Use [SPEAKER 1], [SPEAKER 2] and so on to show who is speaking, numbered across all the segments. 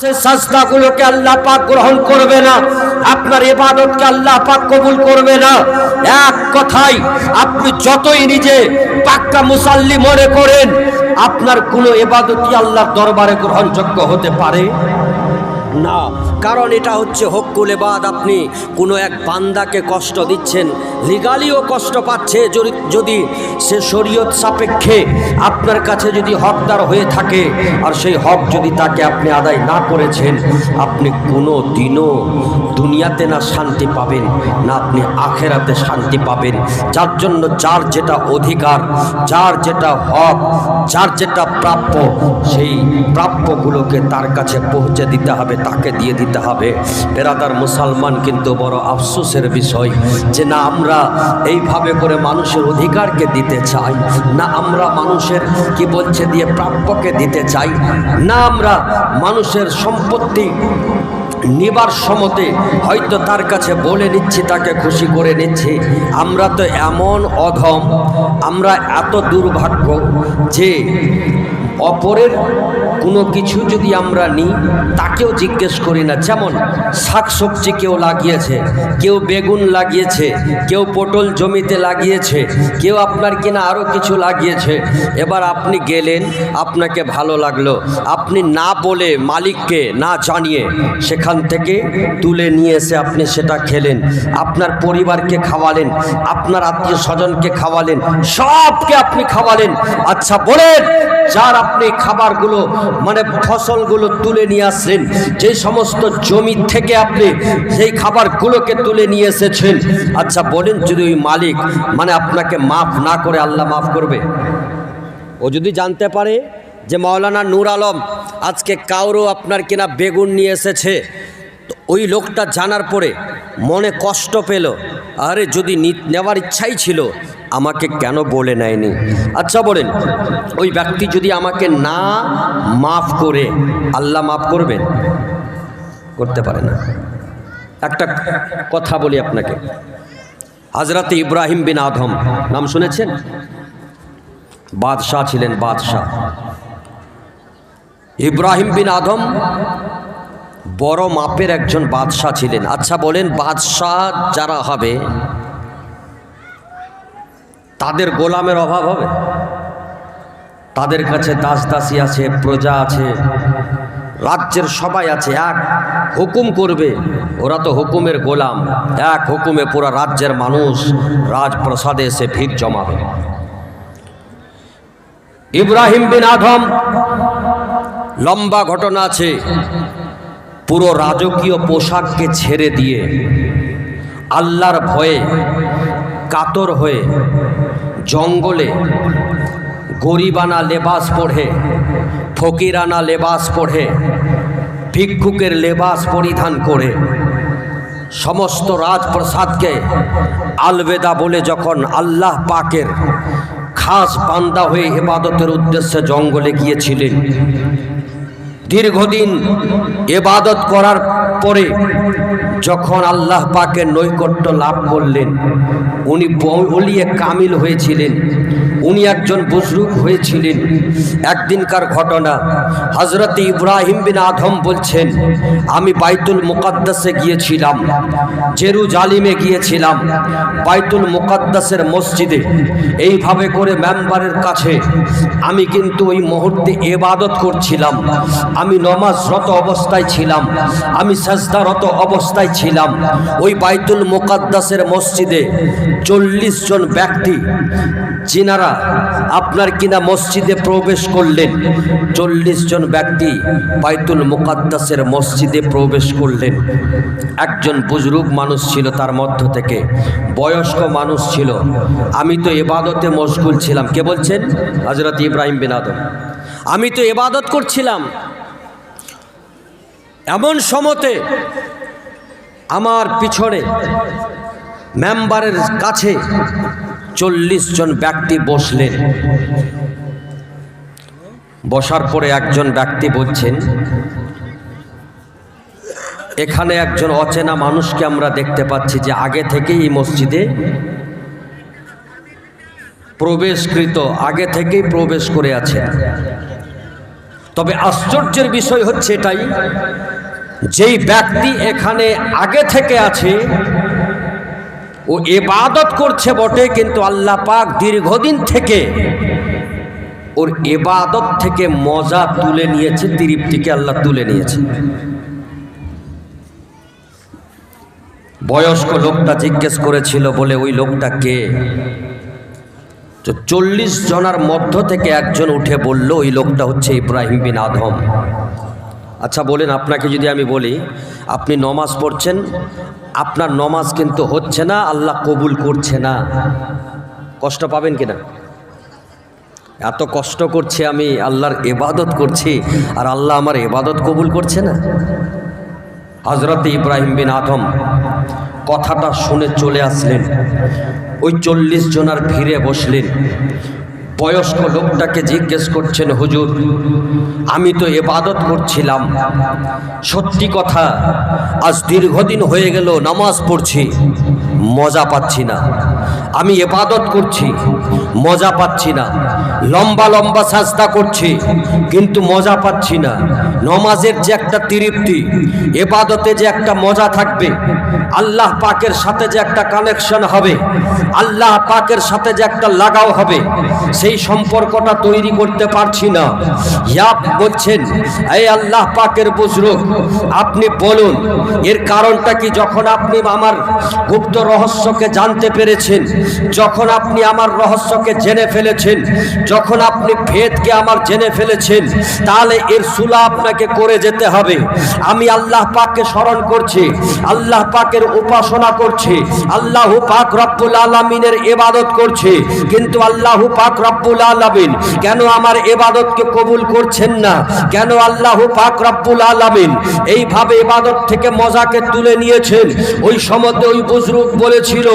[SPEAKER 1] সে সাজদাগুলোকে আল্লাহ পাক গ্রহণ করবে না। আপনার এবাদতকে আল্লাহ পাক কবুল করবে না। এক কথাই আপনি যতই নিজে পাক্কা মুসাল্লি মনে করেন, আপনার কোনো এবাদতই আল্লাহর দরবারে গ্রহণযোগ্য হতে পারে। না, কারণ এটা হচ্ছে হকুল এবাদ আপনি কোনো এক বান্দাকে কষ্ট দিচ্ছেন, লিগালিও কষ্ট পাচ্ছে যদি সে শরীয়ত সাপেক্ষে আপনার কাছে যদি হকদার হয়ে থাকে, আর সেই হক যদি তাকে আপনি আদায় না করেছেন, আপনি কোনো দিনও দুনিয়াতে না শান্তি পাবেন, না আপনি আখেরাতে শান্তি পাবেন। যার জন্য যার যেটা অধিকার, যার যেটা হক, যার যেটা প্রাপ্য, সেই প্রাপ্যগুলোকে তার কাছে পৌঁছে দিতে হবে। তাকে দিয়ে দিতে হবে। বেরাদার মুসলমান কিন্তু বড় আফসোসের বিষয় যে না আমরা এইভাবে করে মানুষের অধিকারকে দিতে চাই, না আমরা মানুষের, কি বলছে দিয়ে, প্রাপ্যকে দিতে চাই, না আমরা মানুষের সম্পত্তি নিবার সমতে হয়তো তার কাছে বলে নিচ্ছি, তাকে খুশি করে নিচ্ছি। আমরা তো এমন অধম, আমরা এত দুর্ভাগ্য যে অপরের কোনো কিছু যদি আমরা নিই, তাকেও জিজ্ঞেস করি না। যেমন শাক সবজি কেউ লাগিয়েছে, কেউ বেগুন লাগিয়েছে, কেউ পটল জমিতে লাগিয়েছে, কেউ আপনার কিনা আরও কিছু লাগিয়েছে। এবার আপনি গেলেন, আপনাকে ভালো লাগল। আপনি না বলে মালিককে না জানিয়ে সেখান থেকে তুলে নিয়ে এসে আপনি সেটা খেলেন। আপনার পরিবারকে খাওয়ালেন, আপনার আত্মীয় স্বজনকে খাওয়ালেন, সবকে আপনি খাওয়ালেন। আচ্ছা বলেন যার আপনি খাবারগুলো মানে ফসলগুলো তুলে নিয়ে আসলেন যে সমস্ত জমি থেকে আপনি সেই খাবারগুলোকে তুলে নিয়ে এসেছেন। আচ্ছা বলেন যদি ওই মালিক মানে আপনাকে মাফ না করে আল্লাহ মাফ করবে। ও যদি জানতে পারে যে মাওলানা নূর আলম আজকে কাউরও আপনার কিনা বেগুন নিয়ে এসেছে, তো ওই লোকটা জানার পরে মনে কষ্ট পেল। আরে, যদি নেওয়ার ইচ্ছাই ছিল আমাকে কেন বলে নেয়নি? আচ্ছা বলেন, ওই ব্যক্তি যদি আমাকে না মাফ করে, আল্লাহ মাফ করবেন? করতে পারে না। একটা কথা বলি আপনাকে। হাজরাতে ইব্রাহিম বিন আদম নাম শুনেছেন? বাদশাহ ছিলেন বাদশাহ। ইব্রাহিম বিন আদম বড় মাপের একজন বাদশাহ ছিলেন। আচ্ছা বলেন, বাদশাহ যারা হবে তাদের গোলামের অভাব হবে? তাদের কাছে দাস দাসী আছে, প্রজা আছে, রাজ্যের সবাই আছে, এক হুকুম করবে, ওরা তো হুকুমের গোলাম। এক হুকুমে পুরো রাজ্যের মানুষ রাজপ্রসাদে এসে ভিড় জমাবে। ইব্রাহিম বিন আদম, লম্বা ঘটনা আছে। পুরো রাজকীয় পোশাককে ছেড়ে দিয়ে আল্লাহর ভয়ে কাতর হয়ে জঙ্গলে গরিবানা লেবাস পড়ে, ফকিরানা লেবাস পড়ে, ভিক্ষুকের লেবাস পরিধান করে, সমস্ত রাজপ্রসাদকে আলবেদা বলে যখন আল্লাহ পাকের খাস বান্দা হয়ে ইবাদতের উদ্দেশ্যে জঙ্গলে গিয়েছিলেন দীর্ঘদিন এবাদত করার পরে যখন আল্লাহ পাকের নৈকট্য লাভ করলেন, উনি বলিয়ে কামিল হয়েছিলেন, উনি একজন বুজরুক হয়েছিলেন। একদিনকার ঘটনা হজরত ইব্রাহিম বিন আধম বলছেন, আমি বাইতুল মুকাদ্দাসে গিয়েছিলাম জেরু জালিমে গিয়েছিলাম, বাইতুল মুকাদ্দাসের মসজিদে। এইভাবে করে মেম্বারের কাছে আমি কিন্তু ওই মুহূর্তে এবাদত করছিলাম। আমি নমাজরত অবস্থায় ছিলাম, আমি সাজদারত অবস্থায় ছিলাম। ওই বাইতুল মোকাদ্দাসের মসজিদে চল্লিশ জন ব্যক্তি, যিনারা আপনার কিনা মসজিদে প্রবেশ করলেন, চল্লিশ জন ব্যক্তি বাইতুল মুকাদ্দাসের মসজিদে প্রবেশ করলেন। একজন বুজরুগ মানুষ ছিল তার মধ্য থেকে, বয়স্ক মানুষ ছিল। আমি তো এবাদতে মশগুল ছিলাম। কে বলছেন? হজরত ইব্রাহিম বিন আদম। আমি তো এবাদত করছিলাম। এমন সমতে আমার পিছনে মেম্বারের কাছে চল্লিশ জন ব্যক্তি বসলেন। বসার পরে একজন ব্যক্তি বলছেন, এখানে একজন অচেনা মানুষকে আমরা দেখতে পাচ্ছি যে আগে থেকেই এই মসজিদে প্রবেশকৃত, আগে থেকেই প্রবেশ করে আছে। তবে আশ্চর্যের বিষয় হচ্ছে এটাই যেই ব্যক্তি এখানে আগে থেকে আছে, ও এবাদত করছে বটে, কিন্তু আল্লাহ পাক দীর্ঘদিন থেকে ওর এবাদত থেকে মজা তুলে নিয়েছে, তৃপ্তিকে আল্লাহ তুলে নিয়েছে। বয়স্ক লোকটা জিজ্ঞেস করেছিল, বলে, ওই লোকটা কে? তো চল্লিশ জনার মধ্য থেকে একজন উঠে বলল, ওই লোকটা হচ্ছে ইব্রাহিম বিন আদম। আচ্ছা বলেন, আপনাকে যদি আমি বলি, আপনি নমাজ পড়ছেন, আপনার নমাজ কিন্তু হচ্ছে না, আল্লাহ কবুল করছে না। কষ্ট পাবেন কিনা? এত কষ্ট করছি আমি, আল্লাহর এবাদত করছি, আর আল্লাহ আমার এবাদত কবুল করছে না। হজরত ইব্রাহিম বিন আদম কথাটা শুনে চলে আসলেন। ওই চল্লিশ জনার ভিড়ে বসলেন। বয়স্ক লোকটাকে জিজ্ঞেস করছেন, হুজুর, আমি তো এবাদত করছিলাম। সত্যি কথা, আজ দীর্ঘদিন হয়ে গেল, নামাজ পড়ছি, মজা পাচ্ছি না। আমি এবাদত করছি, মজা পাচ্ছি না। লম্বা লম্বা সাজদা করছি, কিন্তু মজা পাচ্ছি না। নমাজের যে একটা তৃপ্তি এবাদতে যে একটা মজা থাকবে আল্লাহ পাকের সাথে যে একটা কানেকশন হবে, আল্লাহ পাকের সাথে যে একটা লাগাও হবে, সেই সম্পর্কটা তৈরি করতে পারছি না। ইয়াব বলছেন এই আল্লাহ পাকের বুজরুক আপনি বলুন, এর কারণটা কি? যখন আপনি আমার গুপ্ত রহস্যকে জানতে পেরেছেন, যখন আপনি আমার রহস্যকে জেনে ফেলেছেন, যখন আপনি ভেদকে আমার জেনে ফেলেছেন, তাহলে এর সুলা আপনাকে করে যেতে হবে। আমি আল্লাহ পাককে স্মরণ করছি, আল্লাহ পাকের উপাসনা করছি, আল্লাহ পাক রব্বুল আলমিনের এবাদত করছি, কিন্তু আল্লাহ পাক রব্বুল আলমিন কেন আমার এবাদতকে কবুল করছেন না? কেন আল্লাহ পাক রব্বুল আলমিন এইভাবে এবাদত থেকে মজাকে তুলে নিয়েছেন। ওই সমতে ওই বুজরুক বলেছিল,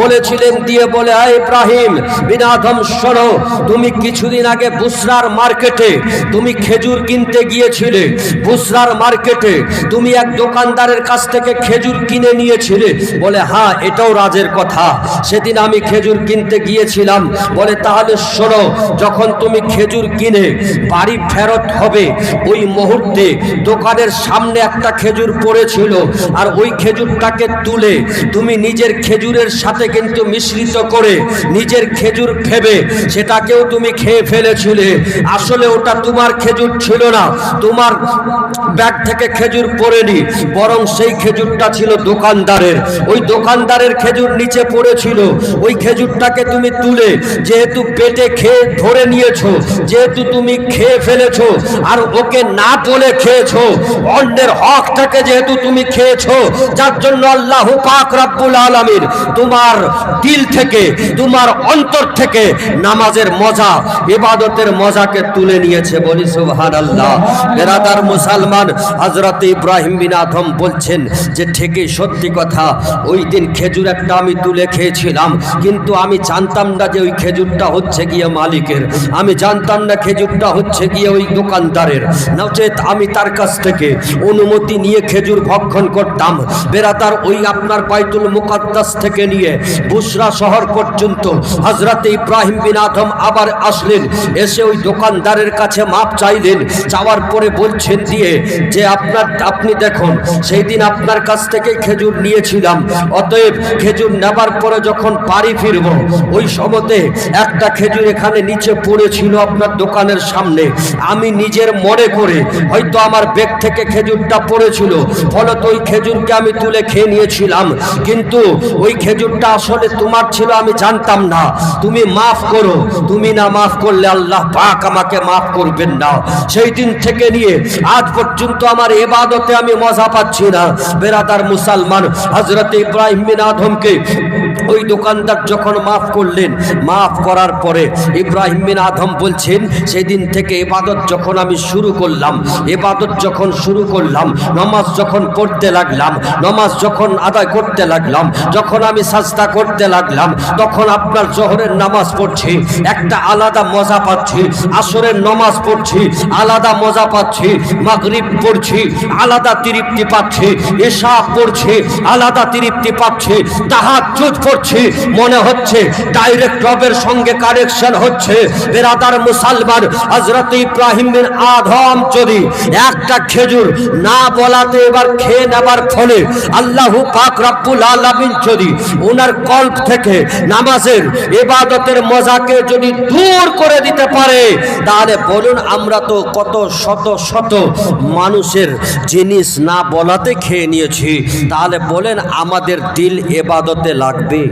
[SPEAKER 1] বলেছিলেন দিয়ে বলে, আয় ইব্রাহিম বিনাধম শোনো, তুমি কিছুদিন আগে বুসরার মার্কেটে, তুমি খেজুর কিনতে গিয়েছিলে, বুসরার মার্কেটে, তুমি এক দোকানদারের কাছ থেকে খেজুর কিনে নিয়েছিলে। বলে হ্যাঁ এটাও রাজের কথা। সেদিন আমি খেজুর কিনতে গিয়েছিলাম। বলে, তাহলে শোনো, যখন তুমি খেজুর কিনে বাড়ি ফেরত হবে, ওই মুহূর্তে দোকানের সামনে একটা খেজুর পড়েছিল আর ওই খেজুরটাকে তুলে তুমি নিজের খেজুরের সাথে কিন্তু মিশ্রিত করে নিজের খেজুর ভেবে সেটাকেও তুমি খেয়ে ফেলেছিলে। আসলে ওটা তোমার খেজুর ছিল না, তোমার ব্যাগ থেকে খেজুর পড়েনি, বরং সেই খেজুরটা ছিল দোকানদারের। ওই দোকানদারের খেজুর নিচে পড়েছিল, ওই খেজুরটাকে তুমি তুলে যেহেতু পেটে খেয়ে ধরে নিয়েছো, যেহেতু তুমি খেয়ে ফেলেছো আর ওকে না বলে খেয়েছো, অন্যের হকটাকে যেহেতু তুমি খেয়েছো, যার জন্য আল্লাহ পাক রব্বুল আলামিন তোমার দিল থেকে, তোমার অন্তর থেকে নামাজের মজা, ইবাদতের মজাকে তুলে নিয়েছে বলি সুবহানাল্লাহ। বেরাদার মুসলমান হযরত ইব্রাহিম বিন আদম বলছেন যে, ঠিকই সত্যি কথা, ওই দিন খেজুর একটা আমি তুলে খেয়েছিলাম, কিন্তু আমি জানতাম না যে ওই খেজুরটা হচ্ছে গিয়ে মালিকের। আমি জানতাম না খেজুরটা হচ্ছে গিয়ে ওই দোকানদারের। নচেত আমি তার কাছ থেকে অনুমতি নিয়ে খেজুর ভক্ষণ করতাম। বেরাদার ওই আপনার বাইতুল মুকাদ্দাস থেকে নিয়ে বুসরা শহর পর্যন্ত হজরত ইব্রাহিম বিন আদম আবার আসলেন। এসে ওই দোকানদারের কাছে মাপ চাইলেন। চাওয়ার পরে বলছেন দিয়ে যে আপনার, আপনি দেখুন, সেই দিন আপনার কাছ থেকে খেজুর নিয়েছিলাম। অতএব খেজুর নেবার পরে যখন বাড়ি ফিরব, ওই সময়তে একটা খেজুর এখানে নিচে পড়েছিল আপনার দোকানের সামনে। আমি নিজের মনে করে হয়তো আমার বেগ থেকে খেজুরটা পড়েছিল। ফলত ওই খেজুরকে আমি তুলে খেয়ে নিয়েছিলাম। কিন্তু ওই খেজুরটা আসলে তোমার ছিল, আমি জানতাম না। তুমি মাফ করো। তুমি না মাফ করলে আল্লাহ পাক আমাকে মাফ করবেন না। সেই দিন থেকে নিয়ে আজ পর্যন্ত আমার এবাদতে আমি মজা পাচ্ছি না। বেরাদার মুসলমান হজরত ইব্রাহিম বিন আদমকে ওই দোকানদার যখন মাফ করলেন, মাফ করার পরে ইব্রাহিম বিন আদম বলছেন, সেদিন থেকে এবাদত যখন আমি শুরু করলাম, এবাদত যখন শুরু করলাম নমাজ যখন পড়তে লাগলাম, নমাজ যখন আদায় করতে লাগলাম, যখন আমি সাজদা করতে লাগলাম, তখন আপনার জোহরের নামাজ পড়ছি, একটা আলাদা মজা পাচ্ছি, আসরের নমাজ পড়ছি, আলাদা মজা পাচ্ছি, মাগরিব পড়ছি, আলাদা তৃপ্তি পাচ্ছি, এশা পড়ছি, আলাদা তৃপ্তি পাচ্ছি তাহার চুট পড়ছি, মনে হচ্ছে ডাইরেক্ট রবের সঙ্গে কানেকশন হচ্ছে বেরাদার মুসলমান হজরত ইব্রাহিম বিন আধম যদি একটা খেজুর না বলাতে এবার খেয়ে নেবার ফলে আল্লাহ পাক রব্বুল আলামিন যদি ওনার কল্প থেকে নামাজের ইবাদতের মজাকে যদি দূর করে দিতে পারে, তাহলে বলুন আমরা তো কত শত শত মানুষের জিনিস না বলাতে খেয়ে নিয়েছি। তাহলে বলেন আমাদের দিল এবাদতে লাগবে।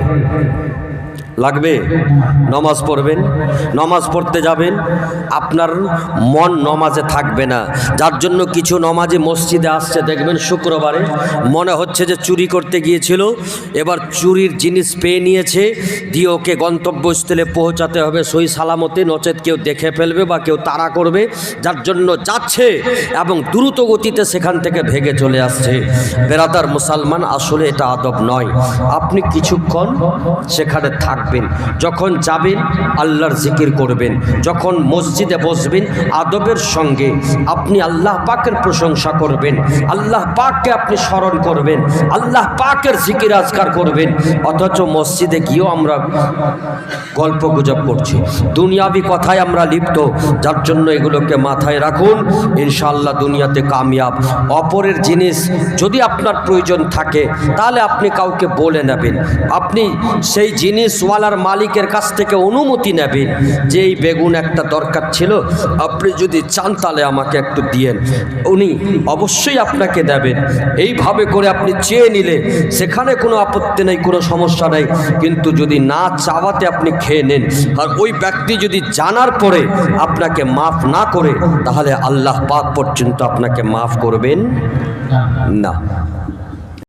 [SPEAKER 1] লাগবে? নমাজ পড়বেন, নমাজ পড়তে যাবেন, আপনার মন নমাজে থাকবে না। যার জন্য কিছু নমাজে মসজিদে আসছে, দেখবেন শুক্রবারে মনে হচ্ছে যে চুরি করতে গিয়েছিল, এবার চুরির জিনিস পেয়ে নিয়েছে, দিয়ে ওকে গন্তব্যস্থলে পৌঁছাতে হবে। সই সালামতে নচেত কেউ দেখে ফেলবে বা কেউ তাড়া করবে, যার জন্য যাচ্ছে এবং দ্রুত গতিতে সেখান থেকে ভেগে চলে আসছে। বেরাদার মুসলমান, আসলে এটা আদব নয়। আপনি কিছুক্ষণ সেখানে থাকবেন। যখন যাবেন, আল্লাহর জিকির করবেন। যখন মসজিদে বসবেন, আদবের সঙ্গে আপনি আল্লাহ পাকের প্রশংসা করবেন। আল্লাহ পাককে আপনি স্মরণ করবেন। আল্লাহ পাকের জিকির আজকার করবেন। অথচ মসজিদে গিয়েও আমরা গল্প গুজব করছি। দুনিয়াবি কথায় আমরা লিপ্ত। যার জন্য এগুলোকে মাথায় রাখুন। ইনশাআল্লাহ দুনিয়াতে কামিয়াব। অপরের জিনিস যদি আপনার প্রয়োজন থাকে, তাহলে আপনি কাউকে বলে নেবেন। আপনি সেই জিনিসওয়ালার মালিকের কাছ থেকে অনুমতি নেবেন যে এই বেগুন একটা দরকার ছিল আপনি যদি চান তাহলে আমাকে একটু দিয়েন। উনি অবশ্যই আপনাকে দেবেন এইভাবে করে আপনি চেয়ে নিলে সেখানে কোনো আপত্তি নেই কোনো সমস্যা নেই। কিন্তু যদি না চাওয়াতে আপনি খেয়ে নেন আর ওই ব্যক্তি যদি জানার পরে আপনাকে মাফ না করে তাহলে আল্লাহ পাক পর্যন্ত আপনাকে মাফ করবেন? না।